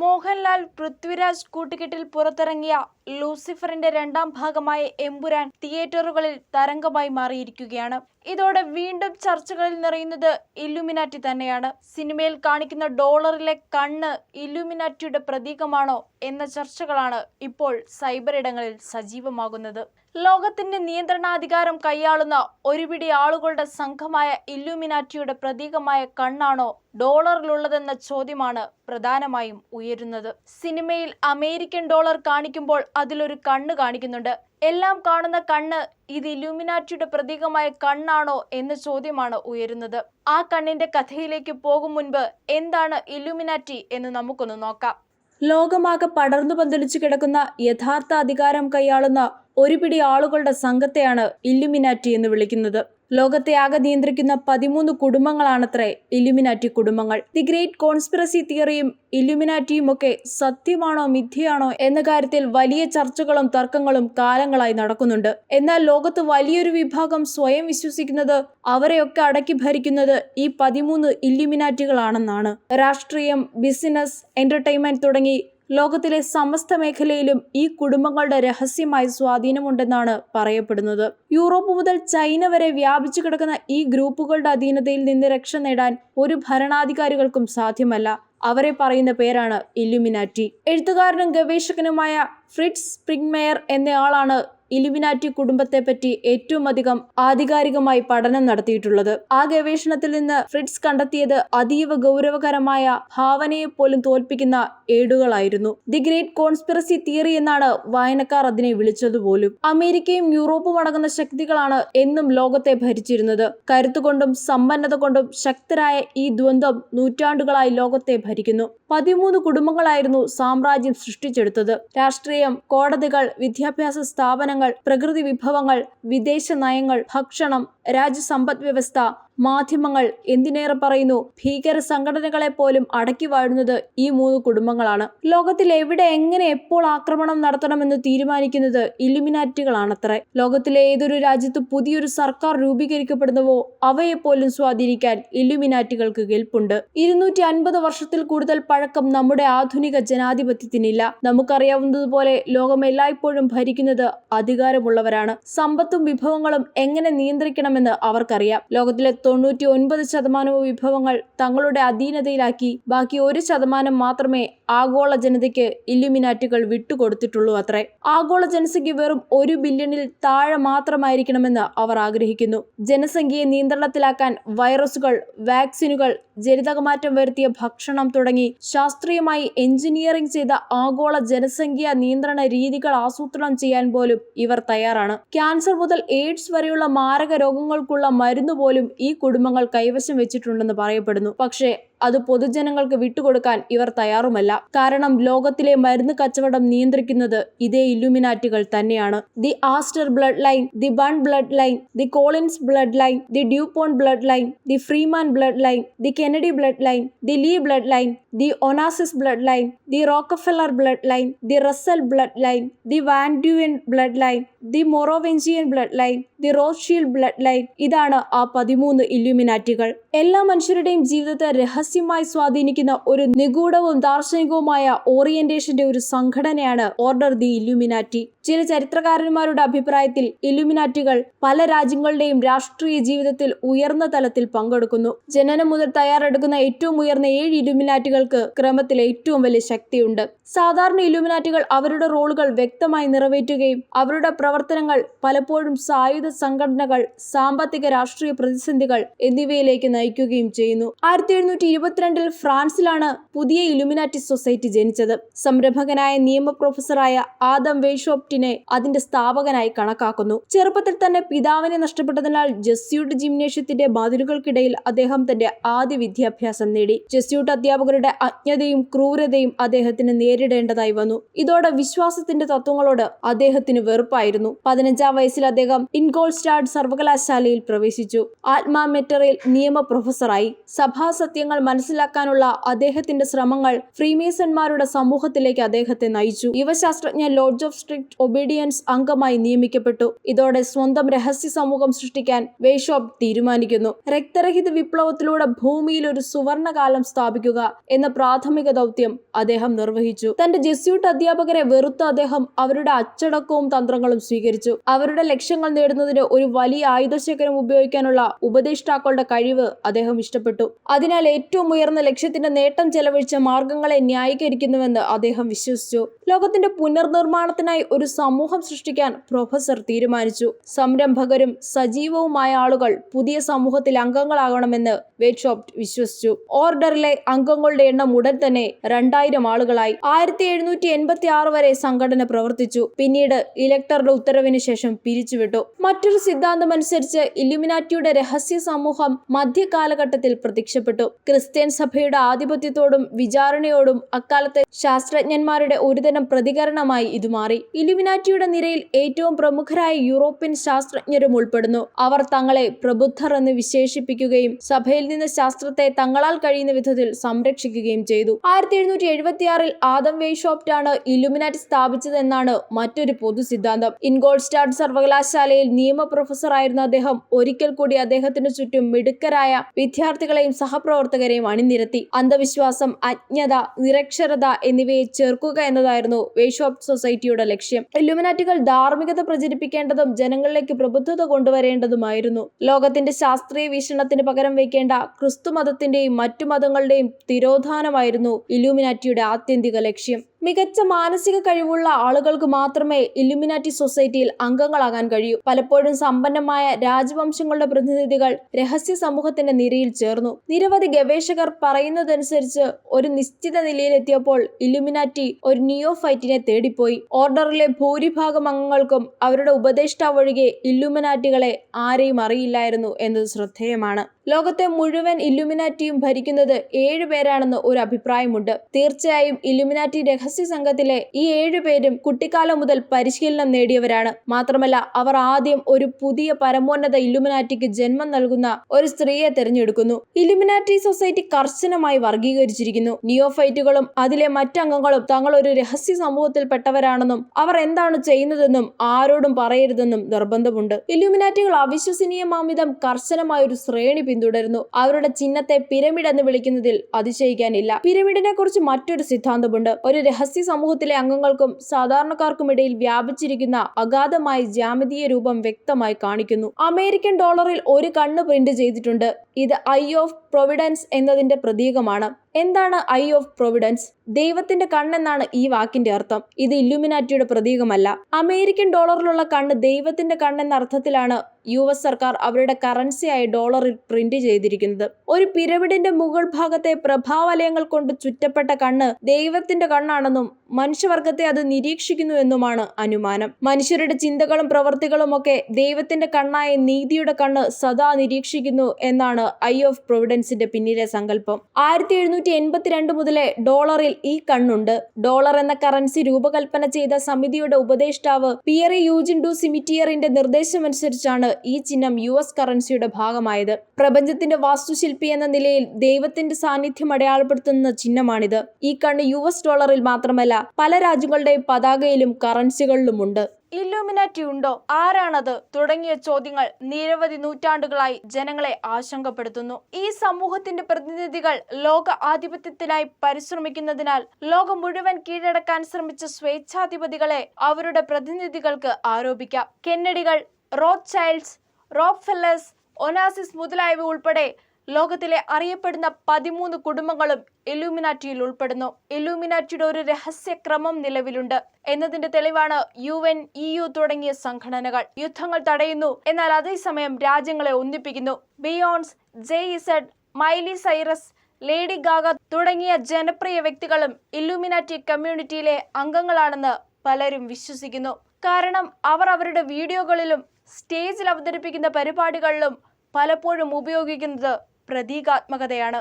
മോഹൻലാൽ പൃഥ്വിരാജ് കൂട്ടുകെട്ടിൽ പുറത്തിറങ്ങിയ ലൂസിഫറിന്റെ രണ്ടാം ഭാഗമായ എമ്പുരാൻ തിയേറ്ററുകളിൽ തരംഗമായി മാറിയിരിക്കുകയാണ്. ഇതോടെ വീണ്ടും ചർച്ചകളിൽ നിറയുന്നത് ഇല്ലുമിനാറ്റി തന്നെയാണ്. സിനിമയിൽ കാണിക്കുന്ന ഡോളറിലെ കണ്ണ് ഇല്ലുമിനാറ്റിയുടെ പ്രതീകമാണോ എന്ന ചർച്ചകളാണ് ഇപ്പോൾ സൈബർ ഇടങ്ങളിൽ സജീവമാകുന്നത്. ലോകത്തിന്റെ നിയന്ത്രണാധികാരം കൈയാളുന്ന ഒരുപിടി ആളുകളുടെ സംഘമായ ഇല്ലുമിനാറ്റിയുടെ പ്രതീകമായ കണ്ണാണോ ഡോളറിലുള്ളതെന്ന ചോദ്യമാണ് പ്രധാനമായും ഉയരുന്നത്. സിനിമയിൽ അമേരിക്കൻ ഡോളർ കാണിക്കുമ്പോൾ അതിലൊരു കണ്ണ് കാണിക്കുന്നുണ്ട്. എല്ലാം കാണുന്ന കണ്ണ് ഇത് ഇലൂമിനാറ്റിയുടെ പ്രതീകമായ കണ്ണാണോ എന്ന ചോദ്യമാണ് ഉയരുന്നത്. ആ കണ്ണിന്റെ കഥയിലേക്ക് പോകും മുൻപ് എന്താണ് ഇലൂമിനാറ്റി എന്ന് നമുക്കൊന്ന് നോക്കാം. ലോകമാകെ പടർന്നു പന്തലിച്ചു കിടക്കുന്ന യഥാർത്ഥ അധികാരം കൈയാളുന്ന ഒരു പിടി ആളുകളുടെ സംഘത്തെയാണ് ഇല്ലുമിനാറ്റി എന്ന് വിളിക്കുന്നത്. ലോകത്തെ ആകെ നിയന്ത്രിക്കുന്ന പതിമൂന്ന് കുടുംബങ്ങളാണത്രേ ഇലുമിനാറ്റി കുടുംബങ്ങൾ. ദി ഗ്രേറ്റ് കോൺസ്പിറസി തിയറിയും ഇലുമിനാറ്റിയും ഒക്കെ സത്യമാണോ മിഥ്യയാണോ എന്ന കാര്യത്തിൽ വലിയ ചർച്ചകളും തർക്കങ്ങളും കാലങ്ങളായി നടക്കുന്നുണ്ട്. എന്നാൽ ലോകത്ത് വലിയൊരു വിഭാഗം സ്വയം വിശ്വസിക്കുന്നത് അവരെയൊക്കെ അടക്കി ഭരിക്കുന്നത് ഈ പതിമൂന്ന് ഇല്ലുമിനാറ്റികളാണെന്നാണ്. രാഷ്ട്രീയം ബിസിനസ് എന്റർടൈൻമെന്റ് തുടങ്ങി ലോകത്തിലെ സമസ്ത മേഖലയിലും ഈ കുടുംബങ്ങളുടെ രഹസ്യമായ സ്വാധീനമുണ്ടെന്നാണ് പറയപ്പെടുന്നത്. യൂറോപ്പ് മുതൽ ചൈന വരെ വ്യാപിച്ചു കിടക്കുന്ന ഈ ഗ്രൂപ്പുകളുടെ അധീനതയിൽ നിന്ന് രക്ഷ നേടാൻ ഒരു ഭരണാധികാരികൾക്കും സാധ്യമല്ല. അവരെ പറയുന്ന പേരാണ് ഇല്ലുമിനാറ്റി. എഴുത്തുകാരനും ഗവേഷകനുമായ ഫ്രിഡ്സ് സ്പ്രിങ്മെയർ എന്നയാളാണ് ഇലുമിനാറ്റി കുടുംബത്തെപ്പറ്റി ഏറ്റവും അധികം ആധികാരികമായി പഠനം നടത്തിയിട്ടുള്ളത്. ആ ഗവേഷണത്തിൽ നിന്ന് ഫ്രിഡ്സ് കണ്ടെത്തിയത് അതീവ ഗൗരവകരമായ ഭാവനയെ പോലും തോൽപ്പിക്കുന്ന ഏടുകളായിരുന്നു. ദി ഗ്രേറ്റ് കോൺസ്പിറസി തിയറി എന്നാണ് വായനക്കാർ അതിനെ വിളിച്ചത് പോലും. അമേരിക്കയും യൂറോപ്പും അടങ്ങുന്ന ശക്തികളാണ് എന്നും ലോകത്തെ ഭരിച്ചിരുന്നത്. കരുത്തുകൊണ്ടും സമ്പന്നത കൊണ്ടും ശക്തരായ ഈ ദ്വന്ദ്വം നൂറ്റാണ്ടുകളായി ലോകത്തെ ഭരിക്കുന്നു. പതിമൂന്ന് കുടുംബങ്ങളായിരുന്നു സാമ്രാജ്യം സൃഷ്ടിച്ചെടുത്തത്. രാഷ്ട്രീയം കോടതികൾ വിദ്യാഭ്യാസ സ്ഥാപനങ്ങൾ പ്രകൃതി വിഭവങ്ങൾ വിദേശ നയങ്ങൾ ഭക്ഷണം രാജ്യസമ്പദ് വ്യവസ്ഥ മാധ്യമങ്ങൾ എന്തിനേറെ പറയുന്നു? ഭീകര സംഘടനകളെ പോലും അടക്കി വാഴുന്നത് ഈ മൂന്ന് കുടുംബങ്ങളാണ്. ലോകത്തിൽ എവിടെ എങ്ങനെ എപ്പോൾ ആക്രമണം നടത്തണമെന്ന് തീരുമാനിക്കുന്നത് ഇലുമിനാറ്റുകളാണത്രേ. ലോകത്തിലെ ഏതൊരു രാജ്യത്ത് പുതിയൊരു സർക്കാർ രൂപീകരിക്കപ്പെടുന്നുവോ അവയെപ്പോലും സ്വാധീനിക്കാൻ ഇലുമിനാറ്റുകൾക്ക് കെൽപ്പുണ്ട്. ഇരുന്നൂറ്റി അൻപത് വർഷത്തിൽ കൂടുതൽ പഴക്കം നമ്മുടെ ആധുനിക ജനാധിപത്യത്തിനില്ല. നമുക്കറിയാവുന്നതുപോലെ ലോകം എല്ലായ്പ്പോഴും ഭരിക്കുന്നത് അധികാരമുള്ളവരാണ്. സമ്പത്തും വിഭവങ്ങളും എങ്ങനെ നിയന്ത്രിക്കണമെന്ന് അവർക്കറിയാം. ലോകത്തിലെ തൊണ്ണൂറ്റി ഒൻപത് ശതമാനവും വിഭവങ്ങൾ തങ്ങളുടെ അധീനതയിലാക്കി. ബാക്കി ഒരു ശതമാനം മാത്രമേ ആഗോള ജനതയ്ക്ക് ഇല്ലുമിനാറ്റുകൾ വിട്ടുകൊടുത്തിട്ടുള്ളൂ അത്രേ. ആഗോള ജനസംഖ്യ വെറും ഒരു ബില്യണിൽ താഴെ മാത്രമായിരിക്കണമെന്ന് അവർ ആഗ്രഹിക്കുന്നു. ജനസംഖ്യയെ നിയന്ത്രണത്തിലാക്കാൻ വൈറസുകൾ വാക്സിനുകൾ ജനിതകമാറ്റം വരുത്തിയ ഭക്ഷണം തുടങ്ങി ശാസ്ത്രീയമായി എഞ്ചിനീയറിംഗ് ചെയ്ത ആഗോള ജനസംഖ്യ നിയന്ത്രണ രീതികൾ ആസൂത്രണം ചെയ്യാൻ പോലും ഇവർ തയ്യാറാണ്. ക്യാൻസർ മുതൽ എയ്ഡ്സ് വരെയുള്ള മാരക രോഗങ്ങൾക്കുള്ള മരുന്ന് പോലും ഈ കുടുംബങ്ങൾ കൈവശം വെച്ചിട്ടുണ്ടെന്ന് പറയപ്പെടുന്നു. പക്ഷേ അത് പൊതുജനങ്ങൾക്ക് വിട്ടുകൊടുക്കാൻ ഇവർ തയ്യാറുമല്ല കാരണം ലോകത്തിലെ മരുന്ന് കച്ചവടം നിയന്ത്രിക്കുന്നത് ഇതേ ഇല്ലുമിനാറ്റുകൾ തന്നെയാണ് the Astor bloodline the Bundy bloodline the Collins bloodline the DuPont bloodline the Freeman bloodline the Kennedy bloodline the Li bloodline the Onassis bloodline the Rockefeller bloodline the Russell bloodline the Van Duyn bloodline the Merovingian bloodline the Rothschild bloodline ഇതാണ് ആ പതിമൂന്ന് ഇല്യൂമിനാറ്റുകൾ എല്ലാ മനുഷ്യരുടെയും ജീവിതത്തെ രഹസ്യമായി സ്വാധീനിക്കുന്ന ഒരു നിഗൂഢവും ദാർശനികവുമായ ഓറിയന്റേഷന്റെ ഒരു സംഘടനയാണ് ഓർഡർ ദി ഇല്ലുമിനാറ്റി. ചില ചരിത്രകാരന്മാരുടെ അഭിപ്രായത്തിൽ ഇല്ലുമിനാറ്റികൾ പല രാജ്യങ്ങളുടെയും രാഷ്ട്രീയ ജീവിതത്തിൽ ഉയർന്ന തലത്തിൽ പങ്കെടുക്കുന്നു. ജനനം മുതൽ തയ്യാറെടുക്കുന്ന ഏറ്റവും ഉയർന്ന ഏഴ് ഇലുമിനാറ്റുകൾക്ക് ക്രമത്തിൽ ഏറ്റവും വലിയ ശക്തിയുണ്ട്. സാധാരണ ഇലുമിനാറ്റുകൾ അവരുടെ റോളുകൾ വ്യക്തമായി നിറവേറ്റുകയും അവരുടെ പ്രവർത്തനങ്ങൾ പലപ്പോഴും സായുധ സംഘടനകൾ സാമ്പത്തിക രാഷ്ട്രീയ പ്രതിസന്ധികൾ എന്നിവയിലേക്ക് നയിക്കുകയും ചെയ്യുന്നു. ആയിരത്തി ഇരുപത്തിരണ്ടിൽ ഫ്രാൻസിലാണ് പുതിയ ഇലുമിനാറ്റി സൊസൈറ്റി ജനിച്ചത്. സംരംഭകനായ നിയമ പ്രൊഫസറായ ആദം വേഷോപ്റ്റിനെ അതിന്റെ സ്ഥാപകനായി കണക്കാക്കുന്നു. ചെറുപ്പത്തിൽ തന്നെ പിതാവിനെ നഷ്ടപ്പെട്ടതിനാൽ ജസ്യൂട്ട് ജിംനേഷ്യത്തിന്റെ ബാതിലുകൾക്കിടയിൽ അദ്ദേഹം തന്റെ ആദ്യ വിദ്യാഭ്യാസം നേടി. ജസ്യൂട്ട് അധ്യാപകരുടെ അജ്ഞതയും ക്രൂരതയും അദ്ദേഹത്തിന് നേരിടേണ്ടതായി വന്നു. ഇതോടെ വിശ്വാസത്തിന്റെ തത്വങ്ങളോട് അദ്ദേഹത്തിന് വെറുപ്പായിരുന്നു. പതിനഞ്ചാം വയസ്സിൽ അദ്ദേഹം ഇൻഗോൾസ്റ്റാഡ് സർവകലാശാലയിൽ പ്രവേശിച്ചു. ആത്മാ മെറ്ററിൽ നിയമ പ്രൊഫസറായി. സഭാസത്യങ്ങൾ മനസ്സിലാക്കാനുള്ള അദ്ദേഹത്തിന്റെ ശ്രമങ്ങൾ ഫ്രീമേസന്മാരുടെ സമൂഹത്തിലേക്ക് അദ്ദേഹത്തെ നയിച്ചു. യുവശാസ്ത്രജ്ഞൻ ലോഡ്ജ് ഓഫ് സ്ട്രിക്ട് ഒബീഡിയൻസ് അംഗമായി നിയമിക്കപ്പെട്ടു. ഇതോടെ സ്വന്തം രഹസ്യ സമൂഹം സൃഷ്ടിക്കാൻ വേഷോപ്പ് തീരുമാനിക്കുന്നു. രക്തരഹിത വിപ്ലവത്തിലൂടെ ഭൂമിയിൽ ഒരു സുവർണകാലം സ്ഥാപിക്കുക എന്ന പ്രാഥമിക ദൗത്യം അദ്ദേഹം നിർവഹിച്ചു. തന്റെ ജെസ്യൂട്ട് അധ്യാപകരെ വെറുത്ത അദ്ദേഹം അവരുടെ അച്ചടക്കവും തന്ത്രങ്ങളും സ്വീകരിച്ചു. അവരുടെ ലക്ഷ്യങ്ങൾ നേടുന്നതിന് ഒരു വലിയ ആയുധശേഖരം ഉപയോഗിക്കാനുള്ള ഉപദേഷ്ടാക്കളുടെ കഴിവ് അദ്ദേഹം ഇഷ്ടപ്പെട്ടു. അതിനാൽ ഏറ്റവും ഉയർന്ന ലക്ഷ്യത്തിന്റെ നേട്ടം ചെലവഴിച്ച മാർഗങ്ങളെ ന്യായീകരിക്കുന്നുവെന്ന് അദ്ദേഹം വിശ്വസിച്ചു. ലോകത്തിന്റെ പുനർനിർമ്മാണത്തിനായി ഒരു സമൂഹം സൃഷ്ടിക്കാൻ പ്രൊഫസർ തീരുമാനിച്ചു. സംരംഭകരും സജീവവുമായ ആളുകൾ പുതിയ സമൂഹത്തിൽ അംഗങ്ങളാകണമെന്ന് വേറ്റ്ഷോപ്റ്റ് വിശ്വസിച്ചു. ഓർഡറിലെ അംഗങ്ങളുടെ എണ്ണം ഉടൻ തന്നെ രണ്ടായിരം ആളുകളായി. ആയിരത്തി എഴുന്നൂറ്റി എൺപത്തി ആറ് വരെ സംഘടന പ്രവർത്തിച്ചു. പിന്നീട് ഇലക്ടറുടെ ഉത്തരവിന് ശേഷം പിരിച്ചുവിട്ടു. മറ്റൊരു സിദ്ധാന്തമനുസരിച്ച് അനുസരിച്ച് ഇല്ലുമിനാറ്റിയുടെ രഹസ്യ സമൂഹം മധ്യകാലഘട്ടത്തിൽ പ്രത്യക്ഷപ്പെട്ടു. ക്രിസ്ത്യൻ സഭയുടെ ആധിപത്യത്തോടും വിചാരണയോടും അക്കാലത്തെ ശാസ്ത്രജ്ഞന്മാരുടെ ഒരുതരം പ്രതികരണമായി ഇത് മാറി. ഇലുമിനാറ്റിയുടെ നിരയിൽ ഏറ്റവും പ്രമുഖരായ യൂറോപ്യൻ ശാസ്ത്രജ്ഞരും ഉൾപ്പെടുന്നു. അവർ തങ്ങളെ പ്രബുദ്ധർ എന്ന് വിശേഷിപ്പിക്കുകയും സഭയിൽ നിന്ന് ശാസ്ത്രത്തെ തങ്ങളാൽ കഴിയുന്ന വിധത്തിൽ സംരക്ഷിക്കുകയും ചെയ്തു. ആയിരത്തി എഴുന്നൂറ്റി എഴുപത്തിയാറിൽ ആദം വെയ്ഷോപ്റ്റ് ആണ് ഇലുമിനാറ്റി സ്ഥാപിച്ചതെന്നാണ് മറ്റൊരു പൊതു സിദ്ധാന്തം. ഇൻഗോൾസ്റ്റാഡ് സർവകലാശാലയിൽ നിയമ പ്രൊഫസറായിരുന്ന അദ്ദേഹം ഒരിക്കൽ കൂടി അദ്ദേഹത്തിന് ചുറ്റും മിടുക്കരായ വിദ്യാർത്ഥികളെയും സഹപ്രവർത്തകരെയും അണിനിരത്തി. അന്ധവിശ്വാസം അജ്ഞത നിരക്ഷരത എന്നിവയെ ചെറുക്കുക എന്നതായിരുന്നു വേഷോപ്പ് സൊസൈറ്റിയുടെ ലക്ഷ്യം. ഇലുമിനാറ്റുകൾ ധാർമ്മികത പ്രചരിപ്പിക്കേണ്ടതും ജനങ്ങളിലേക്ക് പ്രബുദ്ധത കൊണ്ടുവരേണ്ടതുമായിരുന്നു. ലോകത്തിന്റെ ശാസ്ത്രീയ വീക്ഷണത്തിന് പകരം വയ്ക്കേണ്ട ക്രിസ്തു മതത്തിന്റെയും മറ്റു മതങ്ങളുടെയും തിരോധാനമായിരുന്നു ഇലൂമിനാറ്റിയുടെ ആത്യന്തിക ലക്ഷ്യം. മികച്ച മാനസിക കഴിവുള്ള ആളുകൾക്ക് മാത്രമേ ഇലുമിനാറ്റി സൊസൈറ്റിയിൽ അംഗങ്ങളാകാൻ കഴിയൂ. പലപ്പോഴും സമ്പന്നമായ രാജവംശങ്ങളുടെ പ്രതിനിധികൾ രഹസ്യ സമൂഹത്തിന്റെ നിരയിൽ ചേർന്നു. നിരവധി ഗവേഷകർ പറയുന്നതനുസരിച്ച് ഒരു നിശ്ചിത നിലയിലെത്തിയപ്പോൾ ഇലുമിനാറ്റി ഒരു നിയോഫൈറ്റിനെ തേടിപ്പോയി. ഓർഡറിലെ ഭൂരിഭാഗം അംഗങ്ങൾക്കും അവരുടെ ഉപദേഷ്ടാവ് ഒഴികെ ഇല്ലുമിനാറ്റികളെ ആരെയും അറിയില്ലായിരുന്നു എന്നത് ശ്രദ്ധേയമാണ്. ലോകത്തെ മുഴുവൻ ഇല്ലുമിനാറ്റിയും ഭരിക്കുന്നത് ഏഴ് പേരാണെന്ന് ഒരു അഭിപ്രായമുണ്ട്. തീർച്ചയായും ഇല്ലുമിനാറ്റി രഹസ്യ സംഘത്തിലെ ഈ ഏഴു പേരും കുട്ടിക്കാലം മുതൽ പരിശീലനം നേടിയവരാണ്. മാത്രമല്ല അവർ ആദ്യം ഒരു പുതിയ പരമോന്നത ഇല്ലുമിനാറ്റിക്ക് ജന്മം നൽകുന്ന ഒരു സ്ത്രീയെ തിരഞ്ഞെടുക്കുന്നു. ഇല്ലുമിനാറ്റി സൊസൈറ്റി കർശനമായി വർഗീകരിച്ചിരിക്കുന്നു. നിയോഫൈറ്റുകളും അതിലെ മറ്റംഗങ്ങളും തങ്ങൾ ഒരു രഹസ്യ സമൂഹത്തിൽപ്പെട്ടവരാണെന്നും അവർ എന്താണ് ചെയ്യുന്നതെന്നും ആരോടും പറയരുതെന്നും നിർബന്ധമുണ്ട്. ഇല്ലുമിനാറ്റികൾ അവിശ്വസനീയമാമിതം കർശനമായ ഒരു ശ്രേണി പിന്തുടരുന്നു. അവരുടെ ചിഹ്നത്തെ പിരമിഡ് എന്ന് വിളിക്കുന്നതിൽ അതിശയിക്കാനില്ല. പിരമിഡിനെ കുറിച്ച് മറ്റൊരു സിദ്ധാന്തമുണ്ട്. ഒരു രഹസ്യ സമൂഹത്തിലെ അംഗങ്ങൾക്കും സാധാരണക്കാർക്കും ഇടയിൽ വ്യാപിച്ചിരിക്കുന്ന അഗാധമായ ജ്യാമിതീയ രൂപം വ്യക്തമായി കാണിക്കുന്നു. അമേരിക്കൻ ഡോളറിൽ ഒരു കണ്ണ് പ്രിന്റ് ചെയ്തിട്ടുണ്ട്. ഇത് ഐ ഓഫ് പ്രൊവിഡൻസ് എന്നതിന്റെ പ്രതീകമാണ്. എന്താണ് ഐ ഓഫ് പ്രൊവിഡൻസ്? ദൈവത്തിന്റെ കണ്ണെന്നാണ് ഈ വാക്കിന്റെ അർത്ഥം. ഇത് ഇല്ലുമിനാറ്റിയുടെ പ്രതീകമല്ല. അമേരിക്കൻ ഡോളറിലുള്ള കണ്ണ് ദൈവത്തിന്റെ കണ്ണെന്ന അർത്ഥത്തിലാണ് യു എസ് സർക്കാർ അവരുടെ കറൻസിയായ ഡോളറിൽ പ്രിന്റ് ചെയ്തിരിക്കുന്നത്. ഒരു പിരമിഡിന്റെ മുകൾ ഭാഗത്തെ പ്രഭാവലയങ്ങൾ കൊണ്ട് ചുറ്റപ്പെട്ട കണ്ണ് ദൈവത്തിന്റെ കണ്ണാണെന്നും മനുഷ്യവർഗത്തെ അത് നിരീക്ഷിക്കുന്നു എന്നുമാണ് അനുമാനം. മനുഷ്യരുടെ ചിന്തകളും പ്രവൃത്തികളും ഒക്കെ ദൈവത്തിന്റെ കണ്ണായ നീതിയുടെ കണ്ണ് സദാ നിരീക്ഷിക്കുന്നു എന്നാണ് ഐ ഓഫ് പ്രൊവിഡൻസിന്റെ പിന്നിലെ സങ്കല്പം. ആയിരത്തി എഴുന്നൂറ്റി എൺപത്തിരണ്ട് മുതലേ ഡോളറിൽ ഈ കണ്ണുണ്ട്. ഡോളർ എന്ന കറൻസി രൂപകൽപ്പന ചെയ്ത സമിതിയുടെ ഉപദേഷ്ടാവ് പിയറി യൂജിൻ ഡു സിമിറ്റിയറിന്റെ നിർദ്ദേശമനുസരിച്ചാണ് ഈ ചിഹ്നം യു എസ് കറൻസിയുടെ ഭാഗമായത്. പ്രപഞ്ചത്തിന്റെ വാസ്തുശില്പി എന്ന നിലയിൽ ദൈവത്തിന്റെ സാന്നിധ്യം അടയാളപ്പെടുത്തുന്ന ചിഹ്നമാണിത്. ഈ കണ്ണ് യു എസ് ഡോളറിൽ മാത്രമല്ല പല രാജ്യങ്ങളുടെയും പതാകയിലും കറൻസികളിലുമുണ്ട്. ഇല്ലുമിനാറ്റി ഉണ്ടോ? ആരാണത്? തുടങ്ങിയ ചോദ്യങ്ങൾ നിരവധി നൂറ്റാണ്ടുകളായി ജനങ്ങളെ ആശങ്കപ്പെടുത്തുന്നു. ഈ സമൂഹത്തിന്റെ പ്രതിനിധികൾ ലോക ആധിപത്യത്തിനായി പരിശ്രമിക്കുന്നതിനാൽ ലോകം മുഴുവൻ കീഴടക്കാൻ ശ്രമിച്ച സ്വേച്ഛാധിപതികളെ അവരുടെ പ്രതിനിധികൾക്ക് ആരോപിക്കാം. കെന്നഡികൾ Rothschilds Rockefellers Onassis മുതലായവ ഉൾപ്പെടെ ലോകത്തിലെ അറിയപ്പെടുന്ന പതിമൂന്ന് കുടുംബങ്ങളും ഇലൂമിനാറ്റിയിൽ ഉൾപ്പെടുന്നു. ഇലൂമിനാറ്റിയുടെ ഒരു രഹസ്യക്രമം നിലവിലുണ്ട്. എന്നതിന്റെ തെളിവാണ് യു എൻ ഇ യു തുടങ്ങിയ സംഘടനകൾ. യുദ്ധങ്ങൾ തടയുന്നു. എന്നാൽ അതേസമയം രാജ്യങ്ങളെ ഒന്നിപ്പിക്കുന്നു. Beyonce Jay Z Miley Cyrus Lady Gaga തുടങ്ങിയ ജനപ്രിയ വ്യക്തികളും ഇല്ലുമിനാറ്റി കമ്മ്യൂണിറ്റിയിലെ അംഗങ്ങളാണെന്ന് പലരും വിശ്വസിക്കുന്നു. കാരണം അവർ അവരുടെ വീഡിയോകളിലും സ്റ്റേജിൽ അവതരിപ്പിക്കുന്ന പരിപാടികളിലും പലപ്പോഴും ഉപയോഗിക്കുന്നത് പ്രതീകാത്മകതയാണ്.